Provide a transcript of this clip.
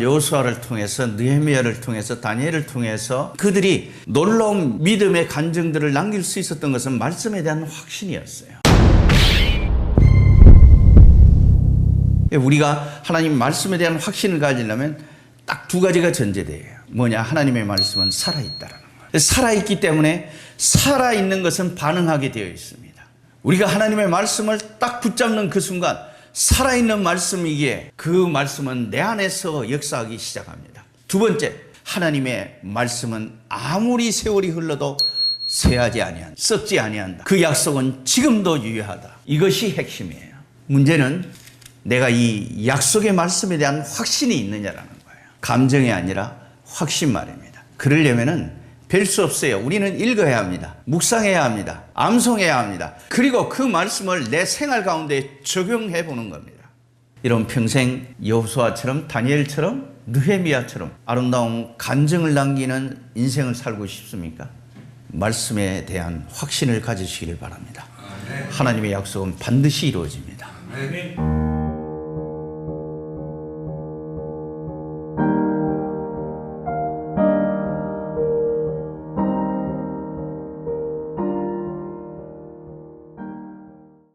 여호수아를 통해서 느헤미야를 통해서 다니엘을 통해서 그들이 놀라운 믿음의 간증들을 남길 수 있었던 것은 말씀에 대한 확신이었어요. 우리가 하나님 말씀에 대한 확신을 가지려면 딱 두 가지가 전제돼요. 뭐냐? 하나님의 말씀은 살아있다라는 거예요. 살아있기 때문에 살아있는 것은 반응하게 되어 있습니다. 우리가 하나님의 말씀을 딱 붙잡는 그 순간 살아있는 말씀이기에 그 말씀은 내 안에서 역사하기 시작합니다. 두 번째, 하나님의 말씀은 아무리 세월이 흘러도 쇠하지 아니한다. 썩지 아니한다. 그 약속은 지금도 유효하다. 이것이 핵심이에요. 문제는 내가 이 약속의 말씀에 대한 확신이 있느냐라는 거예요. 감정이 아니라 확신 말입니다. 그러려면은 별수 없어요. 우리는 읽어야 합니다. 묵상해야 합니다. 암송해야 합니다. 그리고 그 말씀을 내 생활 가운데 적용해 보는 겁니다. 이런 평생 여호수아처럼 다니엘처럼 느헤미야처럼 아름다운 간증을 남기는 인생을 살고 싶습니까? 말씀에 대한 확신을 가지시기를 바랍니다. 하나님의 약속은 반드시 이루어집니다.